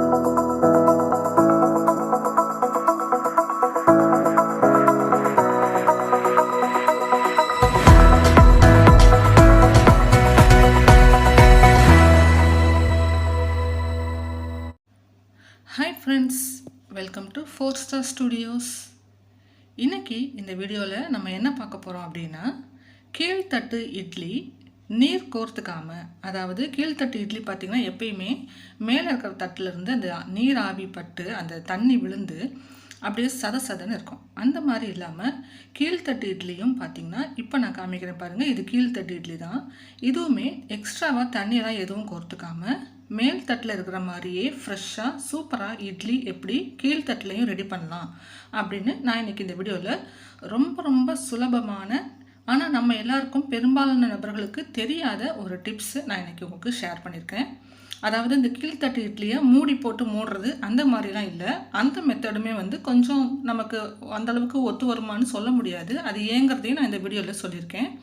Hi friends welcome to four star studios இன்றைக்கி இந்த வீடியோவில் நம்ம என்ன பார்க்க போகிறோம் அப்படின்னா கீழ்த்தட்டு இட்லி நீர் கோர்த்துக்காம அதாவது கீழ்த்தட்டு இட்லி பார்த்திங்கன்னா எப்பயுமே மேலே இருக்கிற தட்டிலிருந்து அந்த நீர் ஆவி பட்டு அந்த தண்ணி விழுந்து அப்படியே சத சதன்னு இருக்கும். அந்த மாதிரி இல்லாமல் கீழ்த்தட்டு இட்லியும் பார்த்திங்கன்னா இப்போ நான் காமிக்கிறேன் பாருங்கள் இது கீழ்த்தட்டு இட்லி தான். இதுவுமே எக்ஸ்ட்ராவாக தண்ணியெல்லாம் எதுவும் கோர்த்துக்காமல் மேல் தட்டில் இருக்கிற மாதிரியே ஃப்ரெஷ்ஷாக சூப்பராக இட்லி எப்படி கீழ்த்தட்டிலையும் ரெடி பண்ணலாம் அப்படின்னு நான் இன்றைக்கி இந்த வீடியோவில் ரொம்ப ரொம்ப சுலபமான ஆனால் நம்ம எல்லாருக்கும் பெரும்பாலான நபர்களுக்கு தெரியாத ஒரு டிப்ஸு நான் இன்றைக்கி உங்களுக்கு ஷேர் பண்ணியிருக்கேன் அதாவது இந்த கீழ்த்தட்டு இட்லியை மூடி போட்டு மூடுறது அந்த மாதிரிலாம் இல்லை. அந்த மெத்தடுமே வந்து கொஞ்சம் நமக்கு அந்தளவுக்கு ஒத்து வருமானு சொல்ல முடியாது. அது ஏங்கிறதையும் நான் இந்த வீடியோவில் சொல்லியிருக்கேன்.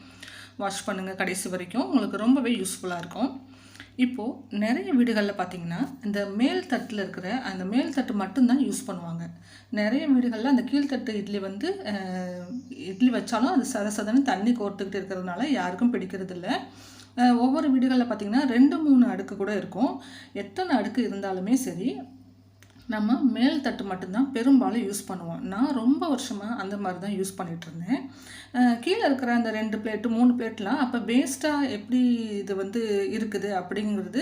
வாஷ் பண்ணுங்கள் கடைசி வரைக்கும். உங்களுக்கு ரொம்பவே யூஸ்ஃபுல்லாக இருக்கும். இப்போது நிறைய வீடுகளில் பார்த்தீங்கன்னா இந்த மேல் தட்டில் இருக்கிற அந்த மேல் தட்டு மட்டும்தான் யூஸ் பண்ணுவாங்க. நிறைய வீடுகளில் அந்த கீழ்த்தட்டு இட்லி வந்து இட்லி வச்சாலும் அது சத சதன்னு தண்ணி கோர்த்துக்கிட்டு இருக்கிறதுனால யாருக்கும் பிடிக்கிறதில்ல ஒவ்வொரு வீடுகளில் பார்த்திங்கன்னா ரெண்டு மூணு அடுக்கு கூட இருக்கும். எத்தனை அடுக்கு இருந்தாலுமே சரி நம்ம மேல் தட்டு மட்டும்தான் பெரும்பாலும் யூஸ் பண்ணுவோம். நான் ரொம்ப வருஷமாக அந்த மாதிரி தான் யூஸ் பண்ணிகிட்டு இருந்தேன் கீழே இருக்கிற அந்த ரெண்டு பிளேட்டு மூணு பிளேட்லாம் அப்போ வேஸ்ட்டாக எப்படி இது வந்து இருக்குது அப்படிங்கிறது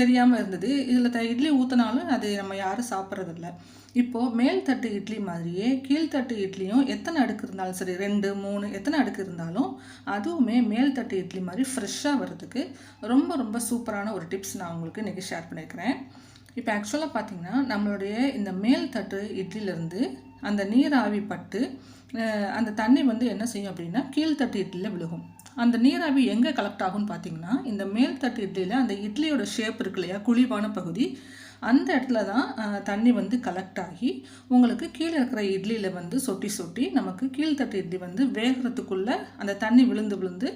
தெரியாமல் இருந்தது. இதில் த இட்லி ஊற்றினாலும் அது நம்ம யாரும் சாப்பிட்றதில்ல. இப்போது மேல் தட்டு இட்லி மாதிரியே கீழ்த்தட்டு இட்லியும் எத்தனை அடுக்கு இருந்தாலும் சரி ரெண்டு மூணு எத்தனை அடுக்கு இருந்தாலும் அதுவுமே மேல் தட்டு இட்லி மாதிரி ஃப்ரெஷ்ஷாக வர்றதுக்கு ரொம்ப ரொம்ப சூப்பரான ஒரு டிப்ஸ் நான் உங்களுக்கு இன்றைக்கி ஷேர் பண்ணியிருக்கிறேன் இப்போ ஆக்சுவலாக பார்த்திங்கன்னா நம்மளுடைய இந்த மேல் தட்டு இட்லியிலேருந்து அந்த நீர் ஆவி பட்டு அந்த தண்ணி வந்து என்ன செய்யும் அப்படின்னா கீழ்த்தட்டு இட்லியில் விழுகும். அந்த நீராவி எங்கே கலெக்ட் ஆகும்னு பார்த்தீங்கன்னா இந்த மேல் தட்டு இட்லியில் அந்த இட்லியோட ஷேப் இருக்கு இல்லையா குழிவான பகுதி அந்த இடத்துல தான் தண்ணி வந்து கலெக்ட் ஆகி உங்களுக்கு கீழே இருக்கிற இட்லியில் வந்து சொட்டி சொட்டி நமக்கு கீழ்த்தட்டு இட்லி வந்து வேகிறதுக்குள்ளே அந்த தண்ணி விழுந்து விழுந்து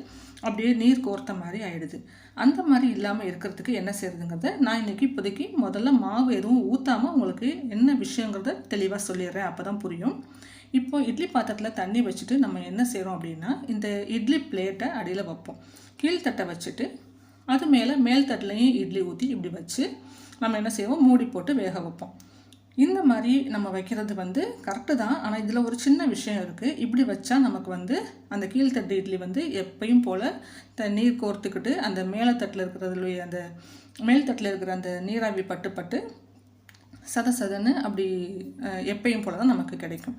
அப்படியே நீர் கோர்த்த மாதிரி ஆயிடுது. அந்த மாதிரி இல்லாமல் இருக்கிறதுக்கு என்ன செய்யறதுங்கிறத நான் இன்னைக்கு இப்போதைக்கு முதல்ல மாவு எதுவும் ஊற்றாமல் உங்களுக்கு என்ன விஷயங்கிறத தெளிவாக சொல்லிடுறேன். அப்போ தான் புரியும். இப்போ இட்லி பாத்திரத்தில் தண்ணி வச்சுட்டு நம்ம என்ன செய்கிறோம் அப்படின்னா இந்த இட்லி பிளேட்டை அடியில் வைப்போம். கீழ்த்தட்டை வச்சுட்டு அது மேலே மேல் தட்டிலையும் இட்லி ஊற்றி இப்படி வச்சு நம்ம என்ன செய்வோம்? மூடி போட்டு வேக வைப்போம். இந்த மாதிரி நம்ம வைக்கிறது வந்து கரெக்டு தான். ஆனால் இதில் ஒரு சின்ன விஷயம் இருக்குது இப்படி வச்சா நமக்கு வந்து அந்த கீழ்த்தட்டு இட்லி வந்து எப்பயும் போல் த நீர் கோர்த்துக்கிட்டு அந்த மேலே தட்டில் இருக்கிறதுல அந்த மேல் தட்டில் இருக்கிற அந்த நீராவி பட்டு பட்டு சத சதன்னு அப்படி எப்பயும் போல தான் நமக்கு கிடைக்கும்.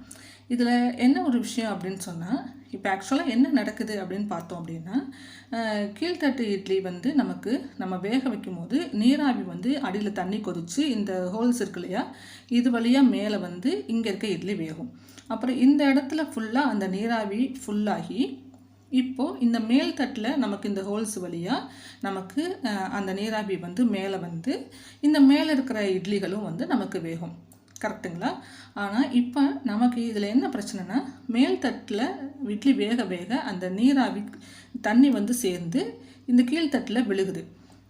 இதில் என்ன ஒரு விஷயம் அப்படின்னு சொன்னால் இப்போ ஆக்சுவலாக என்ன நடக்குது அப்படின்னு பார்த்தோம் அப்படின்னா கீழ்த்தட்டு இட்லி வந்து நமக்கு நம்ம வேக வைக்கும் போது நீராவி வந்து அடியில் தண்ணி கொதிச்சு இந்த ஹோல்ஸ் இருக்கு இல்லையா இது வழியாக மேலே வந்து இங்கே இருக்க இட்லி வேகும். அப்புறம் இந்த இடத்துல ஃபுல்லாக அந்த நீராவி ஃபுல்லாகி இப்போது இந்த மேல் தட்டில் நமக்கு இந்த ஹோல்ஸ் வழியாக நமக்கு அந்த நீராவி வந்து மேலே வந்து இந்த மேலே இருக்கிற இட்லிகளும் வந்து நமக்கு வேகும். கரெக்டுங்களா? ஆனால் இப்போ நமக்கு இதில் என்ன பிரச்சனைனா மேல் தட்டில் இட்லி வேக வேக அந்த நீராவி தண்ணி வந்து சேர்ந்து இந்த கீழ்த்தட்டில் விழுகுது.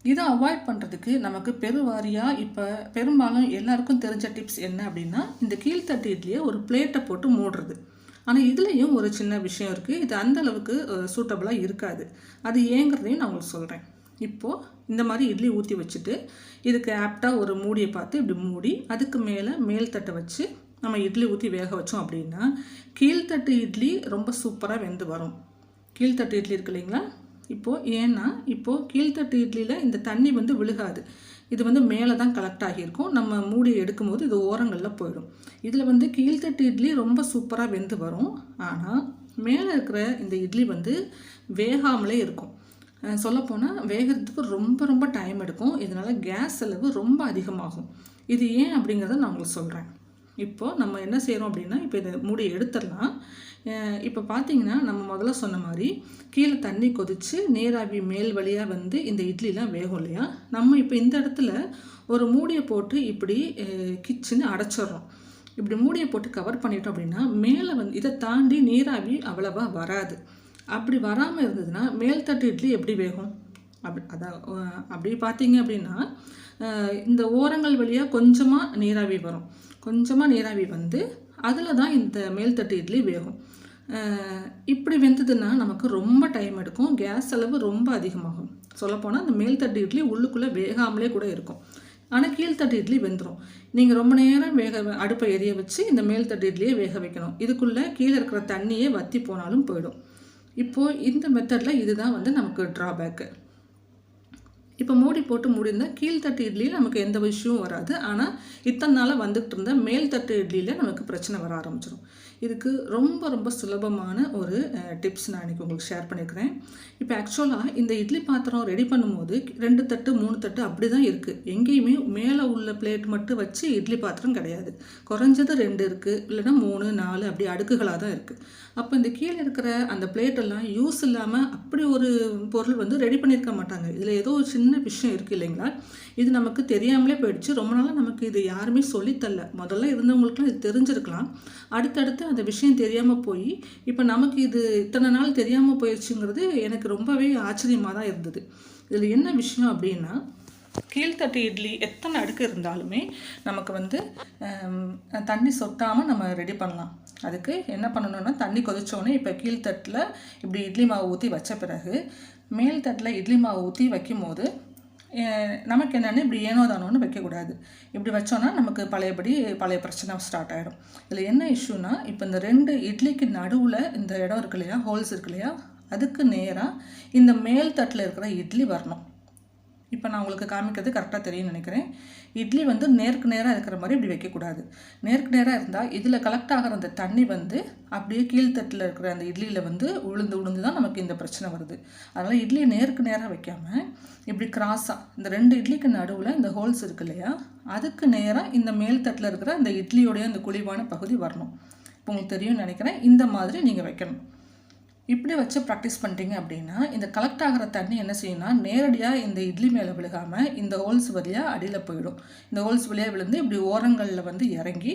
இதை அவாய்ட் பண்ணுறதுக்கு நமக்கு பெருவாரியாக இப்போ பெரும்பாலும் எல்லாருக்கும் தெரிஞ்ச டிப்ஸ் என்ன அப்படின்னா இந்த கீழ்த்தட்டு இட்லியை ஒரு பிளேட்டை போட்டு மூடுறது. ஆனால் இதுலேயும் ஒரு சின்ன விஷயம் இருக்குது இது அந்த அளவுக்கு சூட்டபுளாக இருக்காது. அது ஏங்கிறதையும் நான் உங்களுக்கு சொல்கிறேன் இப்போது இந்த மாதிரி இட்லி ஊற்றி வச்சுட்டு இதுக்கு ஆப்டாக ஒரு மூடியை பார்த்து இப்படி மூடி அதுக்கு மேலே மேல் தட்டை வச்சு நம்ம இட்லி ஊற்றி வேக வச்சோம் அப்படின்னா கீழ்த்தட்டு இட்லி ரொம்ப சூப்பராக வெந்து வரும். கீழ்த்தட்டு இட்லி இருக்கு இல்லைங்களா? இப்போது ஏன்னா இப்போது கீழ்த்தட்டு இட்லியில் இந்த தண்ணி வந்து விழுகாது. இது வந்து மேலே தான் கலெக்ட் ஆகியிருக்கும். நம்ம மூடி எடுக்கும்போது இது ஓரங்களில் போயிடும். இதில் வந்து கீழ்த்தட்டு இட்லி ரொம்ப சூப்பராக வெந்து வரும். ஆனால் மேலே இருக்கிற இந்த இட்லி வந்து வேகாமலே இருக்கும். சொல்லப்போனால் வேகிறதுக்கு ரொம்ப ரொம்ப டைம் எடுக்கும். இதனால் கேஸ் செலவு ரொம்ப அதிகமாகும். இது ஏன் அப்படிங்கிறத நான் உங்களுக்கு சொல்கிறேன் இப்போது நம்ம என்ன செய்கிறோம் அப்படின்னா இப்போ இதை மூடி எடுத்துடலாம். இப்போ பார்த்தீங்கன்னா நம்ம முதல்ல சொன்ன மாதிரி கீழே தண்ணி கொதித்து நீராவி மேல் வழியாக வந்து இந்த இட்லிலாம் வேகும் இல்லையா? நம்ம இப்போ இந்த இடத்துல ஒரு மூடியை போட்டு இப்படி கிச்சன் அடைச்சிடுறோம். இப்படி மூடியை போட்டு கவர் பண்ணிட்டோம் அப்படின்னா மேலே வந்து இதை தாண்டி நீராவி அவ்வளவா வராது. அப்படி வராமல் இருந்ததுன்னா மேல்தட்டு இட்லி எப்படி வேகும்? அப்படி அதான் அப்படி பார்த்தீங்க அப்படின்னா இந்த ஓரங்கள் வழியாக கொஞ்சமாக நீராவி வரும். கொஞ்சமாக நீராவி வந்து அதில் தான் இந்த மேல்தட்டு இட்லி வேகும். இப்படி வெந்ததுன்னா நமக்கு ரொம்ப டைம் எடுக்கும். கேஸ் செலவு ரொம்ப அதிகமாகும். சொல்லப்போனால் அந்த மேல்தட்டு இட்லி உள்ளுக்குள்ளே வேகாமலே கூட இருக்கும். ஆனால் கீழ்த்தட்டு இட்லி வெந்துடும் நீங்கள் ரொம்ப நேரம் வேக அடுப்பை எரிய வச்சு இந்த மேல்தட்டு இட்லியை வேக வைக்கணும். இதுக்குள்ளே கீழே இருக்கிற தண்ணியே வற்றி போனாலும் போயிடும். இப்போது இந்த மெத்தடில் இதுதான் வந்து நமக்கு ட்ராபேக்கு இப்போ மூடி போட்டு மூடியிருந்தால் கீழ்த்தட்டு இட்லியில் நமக்கு எந்த விஷயமும் வராது. ஆனால் இத்தனை நாளாக வந்துகிட்டு இருந்தால் மேல் தட்டு இட்லியில் நமக்கு பிரச்சனை வர ஆரம்பிச்சிடும் இதுக்கு ரொம்ப ரொம்ப சுலபமான ஒரு டிப்ஸ் நான் இன்றைக்கி உங்களுக்கு ஷேர் பண்ணியிருக்கிறேன் இப்போ ஆக்சுவலாக இந்த இட்லி பாத்திரம் ரெடி பண்ணும்போது ரெண்டு தட்டு மூணு தட்டு அப்படி தான் இருக்குது எங்கேயுமே மேலே உள்ள பிளேட் மட்டும் வச்சு இட்லி பாத்திரம் கிடையாது. குறைஞ்சது ரெண்டு இருக்குது இல்லைன்னா மூணு நாலு அப்படி அடுக்குகளாக தான் இருக்குது அப்போ இந்த கீழே இருக்கிற அந்த பிளேட்டெல்லாம் யூஸ் இல்லாமல் அப்படி ஒரு பொருள் வந்து ரெடி பண்ணியிருக்க மாட்டாங்க. இதில் ஏதோ ஒரு சின்ன விஷயம் இருக்குது இல்லைங்களா? இது நமக்கு தெரியாமலே போயிடுச்சு. ரொம்ப நாளாக நமக்கு இது யாருமே சொல்லித்தரல முதல்ல இருந்தவங்களுக்குலாம் இது தெரிஞ்சிருக்கலாம். அடுத்தடுத்து அந்த விஷயம் தெரியாமல் போய் இப்போ நமக்கு இது இத்தனை நாள் தெரியாமல் போயிடுச்சுங்கிறது எனக்கு ரொம்பவே ஆச்சரியமாக தான் இருந்தது. இதில் என்ன விஷயம் அப்படின்னா கீழ்த்தட்டு இட்லி எத்தனை அடுக்கு இருந்தாலுமே நமக்கு வந்து தண்ணி சொட்டாமல் நம்ம ரெடி பண்ணலாம். அதுக்கு என்ன பண்ணணும்னா தண்ணி கொதிச்சோடனே இப்போ கீழ்த்தட்டில் இப்படி இட்லி மாவு ஊற்றி வச்ச பிறகு மேல் தட்டில் இட்லி மாவு ஊற்றி வைக்கும் போது நமக்கு என்னென்னு இப்படி ஏனோ தானோன்னு வைக்கக்கூடாது. இப்படி வச்சோன்னா நமக்கு பழையபடி பழைய பிரச்சனை ஸ்டார்ட் ஆகிடும் இதில் என்ன இஷ்யூனா இப்போ இந்த ரெண்டு இட்லிக்கு நடுவில் இந்த இடம் இருக்கு இல்லையா ஹோல்ஸ் இருக்கு இல்லையா அதுக்கு நேராக இந்த மேல் தட்டில் இருக்கிற இட்லி வரணும். இப்போ நான் உங்களுக்கு காமிக்கிறது கரெக்டாக தெரியும்னு நினைக்கிறேன். இட்லி வந்து நேருக்கு நேராக இருக்கிற மாதிரி இப்படி வைக்கக்கூடாது. நேருக்கு நேராக இருந்தால் இதில் கலெக்ட் ஆகிற அந்த தண்ணி வந்து அப்படியே கீழ்த்தட்டில் இருக்கிற அந்த இட்லியில் வந்து உளுந்து உளுந்து தான் நமக்கு இந்த பிரச்சனை வருது. அதனால் இட்லியை நேருக்கு நேராக வைக்காமல் இப்படி கிராஸாக இந்த ரெண்டு இட்லிக்கு நடுவில் இந்த ஹோல்ஸ் இருக்கு இல்லையா? அதுக்கு நேராக இந்த மேல் தட்டில் இருக்கிற அந்த இட்லியோடைய அந்த குழிவான பகுதி வரணும். இப்போ உங்களுக்கு தெரியும்னு நினைக்கிறேன். இந்த மாதிரி நீங்கள் வைக்கணும். இப்படி வச்சு ப்ராக்டிஸ் பண்ணிட்டீங்க அப்படின்னா இந்த கலெக்ட் ஆகிற தண்ணி என்ன செய்யணும்னா நேரடியாக இந்த இட்லி மேலே விழுகாமல் இந்த ஹோல்ஸ் வழியாக அடியில் போயிடும். இந்த ஹோல்ஸ் வழியாக விழுந்து இப்படி ஓரங்களில் வந்து இறங்கி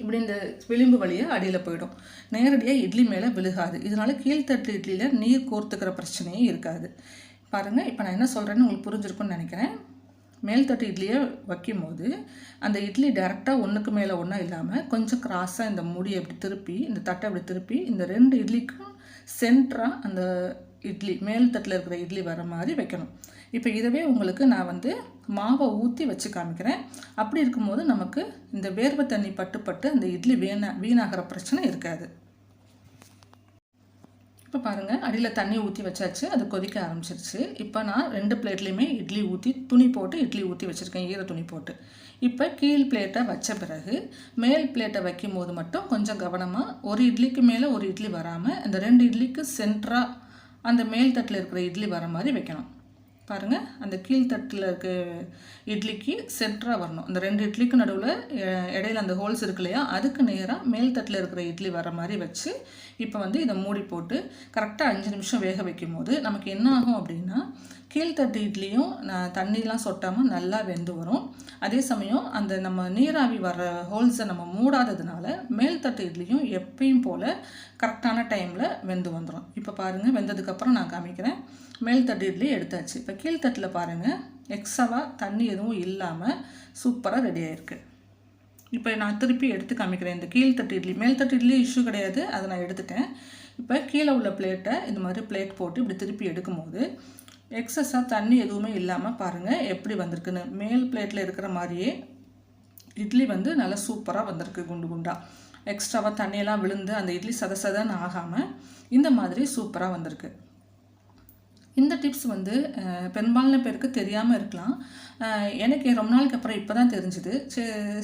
இப்படி இந்த விளிம்பு வழியாக அடியில் போயிடும். நேரடியாக இட்லி மேலே விழுகாது. இதனால் கீழ்த்தட்டு இட்லியில் நீர் கோர்த்துக்கிற பிரச்சனையே இருக்காது. பாருங்கள் இப்போ நான் என்ன சொல்கிறேன்னு உங்களுக்கு புரிஞ்சிருக்குன்னு நினைக்கிறேன். மேல்தட்டு இட்லியை வைக்கும் போது அந்த இட்லி டேரெக்டாக ஒன்றுக்கு மேலே ஒன்றும் இல்லாமல் கொஞ்சம் கிராஸாக இந்த முடியை அப்படி திருப்பி இந்த தட்டை அப்படி திருப்பி இந்த ரெண்டு இட்லிக்கும் சென்ட்ராக அந்த இட்லி மேல் தட்டில் இருக்கிற இட்லி வர மாதிரி வைக்கணும். இப்போ இதவே உங்களுக்கு நான் வந்து மாவை ஊற்றி வச்சு காமிக்கிறேன். அப்படி இருக்கும்போது நமக்கு இந்த வேர்வை தண்ணி பட்டு பட்டு அந்த இட்லி வீணா வீணாகிற பிரச்சனை இருக்காது. இப்போ பாருங்கள் அடியில் தண்ணி ஊற்றி வச்சாச்சு அது கொதிக்க ஆரம்பிச்சிருச்சு. இப்போ நான் ரெண்டு பிளேட்லேயுமே இட்லி ஊற்றி துணி போட்டு இட்லி ஊற்றி வச்சுருக்கேன் ஈர துணி போட்டு. இப்போ கீழ் பிளேட்டை வச்ச பிறகு மேல் பிளேட்டை வைக்கும் போது மட்டும் கொஞ்சம் கவனமாக ஒரு இட்லிக்கு மேலே ஒரு இட்லி வராமல் அந்த ரெண்டு இட்லிக்கு சென்ட்ராக அந்த மேல் தட்டில் இருக்கிற இட்லி வர மாதிரி வைக்கணும். பாருங்கள் அந்த கீழ்த்தட்டில் இருக்க இட்லிக்கு சென்டராக வரணும். அந்த ரெண்டு இட்லிக்கு நடுவில் இடையில அந்த ஹோல்ஸ் இருக்கு இல்லையா அதுக்கு நேராக மேல் தட்டில் இருக்கிற இட்லி வர மாதிரி வச்சு இப்போ வந்து இதை மூடி போட்டு கரெக்டாக அஞ்சு நிமிஷம் வேக வைக்கும் போது நமக்கு என்ன ஆகும் அப்படின்னா கீழ்த்தட்டு இட்லியும் நான் தண்ணிலாம் சொட்டாமல் நல்லா வெந்து வரும். அதே சமயம் அந்த நம்ம நீராவி வர ஹோல்ஸை நம்ம மூடாததுனால மேல்தட்டு இட்லியும் எப்பயும் போல் கரெக்டான டைமில் வெந்து வந்துடும் இப்போ பாருங்கள் வெந்ததுக்கப்புறம் நான் காமிக்கிறேன். மேல்தட்டு இட்லி எடுத்தாச்சு. இப்போ கீழ்த்தட்டில் பாருங்கள் எக்ஸ்ட்ராவாக தண்ணி எதுவும் இல்லாமல் சூப்பராக ரெடி ஆகிருக்கு இப்போ நான் திருப்பி எடுத்து காமிக்கிறேன். இந்த கீழ்த்தட்டு இட்லி மேல்தட்டு இட்லி இஷ்யூ கிடையாது. அதை நான் எடுத்துட்டேன். இப்போ கீழே உள்ள பிளேட்டை இந்த மாதிரி பிளேட் போட்டு இப்படி திருப்பி எடுக்கும்போது எக்ஸஸாக தண்ணி எதுவுமே இல்லாமல் பாருங்கள் எப்படி வந்திருக்குன்னு. மேல் பிளேட்டில் இருக்கிற மாதிரியே இட்லி வந்து நல்லா சூப்பராக வந்திருக்கு குண்டு குண்டாக எக்ஸ்ட்ராவாக தண்ணியெல்லாம் விழுந்து அந்த இட்லி சத சதன்னு ஆகாமல் இந்த மாதிரி சூப்பராக வந்திருக்கு. இந்த டிப்ஸ் வந்து பெரும்பாலான பேருக்கு தெரியாமல் இருக்கலாம். எனக்கு ரொம்ப நாளுக்கு அப்புறம் இப்போ தான் தெரிஞ்சுது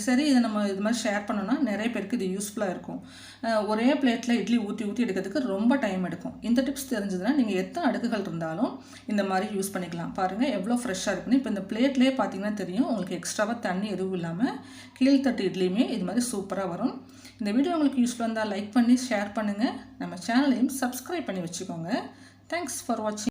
சரி இதை நம்ம இது மாதிரி ஷேர் பண்ணோன்னா நிறைய பேருக்கு இது யூஸ்ஃபுல்லாக இருக்கும். ஒரே பிளேட்டில் இட்லி ஊற்றி ஊற்றி எடுக்கிறதுக்கு ரொம்ப டைம் எடுக்கும். இந்த டிப்ஸ் தெரிஞ்சதுன்னா நீங்கள் எத்தனை அடுக்குகள் இருந்தாலும் இந்த மாதிரி யூஸ் பண்ணிக்கலாம். பாருங்கள் எவ்வளோ ஃப்ரெஷ்ஷாக இருக்குன்னு. இப்போ இந்த பிளேட்லேயே பார்த்தீங்கன்னா தெரியும். உங்களுக்கு எக்ஸ்ட்ராவாக தண்ணி எதுவும் இல்லாமல் கீழ்த்தட்டு இட்லியுமே இது மாதிரி சூப்பராக வரும். இந்த வீடியோ உங்களுக்கு யூஸ்ஃபுல்லாக இருந்தால் லைக் பண்ணி ஷேர் பண்ணுங்கள் நம்ம சேனலையும் சப்ஸ்கிரைப் பண்ணி வச்சுக்கோங்க. தேங்க்ஸ் ஃபார் வாட்சிங்